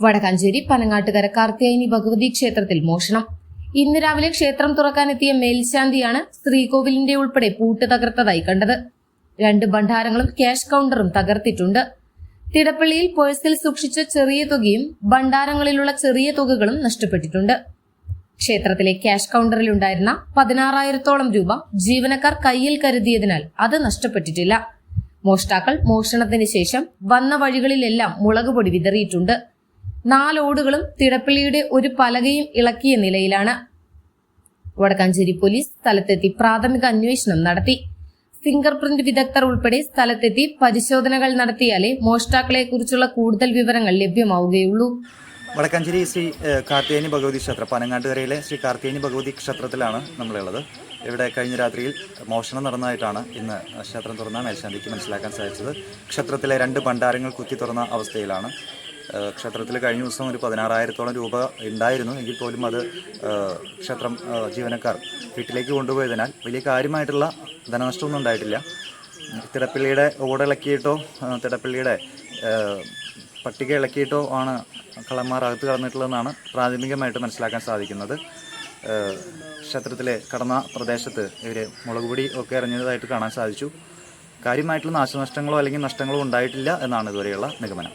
വടക്കാഞ്ചേരി പനങ്ങാട്ടുകര കാർത്തിയനി ഭഗവതി ക്ഷേത്രത്തിൽ മോഷണം. ഇന്ന് രാവിലെ ക്ഷേത്രം തുറക്കാനെത്തിയ മേൽശാന്തിയാണ് ശ്രീകോവിലിന്റെ ഉൾപ്പെടെ പൂട്ട് തകർത്തതായി കണ്ടത്. രണ്ട് ഭണ്ഡാരങ്ങളും ക്യാഷ് കൗണ്ടറും തകർത്തിട്ടുണ്ട്. തിടപ്പള്ളിയിൽ പേഴ്സിൽ സൂക്ഷിച്ച ചെറിയ തുകയും ഭണ്ഡാരങ്ങളിലുള്ള ചെറിയ തുകകളും നഷ്ടപ്പെട്ടിട്ടുണ്ട്. ക്ഷേത്രത്തിലെ ക്യാഷ് കൗണ്ടറിലുണ്ടായിരുന്ന പതിനാറായിരത്തോളം രൂപ ജീവനക്കാർ കയ്യിൽ കരുതിയതിനാൽ അത് നഷ്ടപ്പെട്ടിട്ടില്ല. മോഷ്ടാക്കൾ മോഷണത്തിന് ശേഷം വന്ന വഴികളിലെല്ലാം മുളക് പൊടി വിതറിയിട്ടുണ്ട്. നാലോടുകളും തിടപ്പള്ളിയുടെ ഒരു പലകയും ഇളക്കിയ നിലയിലാണ്. വടക്കാഞ്ചേരി പോലീസ് സ്ഥലത്തെത്തി പ്രാഥമിക അന്വേഷണം നടത്തി. ഫിംഗർ പ്രിന്റ് വിദഗ്ധർ ഉൾപ്പെടെ സ്ഥലത്തെത്തി പരിശോധനകൾ നടത്തിയാലേ മോഷ്ടാക്കളെ കുറിച്ചുള്ള കൂടുതൽ വിവരങ്ങൾ ലഭ്യമാവുകയുള്ളൂ. വടക്കാഞ്ചേരി ശ്രീ കാർത്തിയേനി ഭഗവതി ക്ഷേത്രം പനങ്ങാട്ടുകരയിലെ ശ്രീ കാർത്തിയേനി ഭഗവതി ക്ഷേത്രത്തിലാണ് നമ്മളുള്ളത്. ഇവിടെ കഴിഞ്ഞ രാത്രിയിൽ മോഷണം നടന്നതായിട്ടാണ് ഇന്ന് ക്ഷേത്രം തുറന്ന മേൽശാന്തിക്ക് മനസ്സിലാക്കാൻ സാധിച്ചത്. ക്ഷേത്രത്തിലെ രണ്ട് ഭണ്ഡാരങ്ങൾ കുത്തി തുറന്ന അവസ്ഥയിലാണ് ക്ഷേത്രത്തിൽ കഴിഞ്ഞ ദിവസം ഒരു പതിനാറായിരത്തോളം രൂപ ഉണ്ടായിരുന്നു. എങ്കിൽ പോലും അത് ക്ഷേത്രം ജീവനക്കാർ വീട്ടിലേക്ക് കൊണ്ടുപോയതിനാൽ വലിയ കാര്യമായിട്ടുള്ള ധനനഷ്ടമൊന്നും ഉണ്ടായിട്ടില്ല. തിടപ്പള്ളിയുടെ ഓട് ഇളക്കിയിട്ടോ തിടപ്പള്ളിയുടെ പട്ടിക ഇളക്കിയിട്ടോ ആണ് കള്ളന്മാർ അകത്ത് കടന്നിട്ടുള്ളതെന്നാണ് പ്രാഥമികമായിട്ട് മനസ്സിലാക്കാൻ സാധിക്കുന്നത്. ക്ഷേത്രത്തിലെ കടന്ന പ്രദേശത്ത് ഇവർ മുളകുപൊടി ഒക്കെ എറിഞ്ഞതായിട്ട് കാണാൻ സാധിച്ചു. കാര്യമായിട്ടുള്ള നാശനഷ്ടങ്ങളോ അല്ലെങ്കിൽ നഷ്ടങ്ങളോ ഉണ്ടായിട്ടില്ല എന്നാണ് ഇതുവരെയുള്ള നിഗമനം.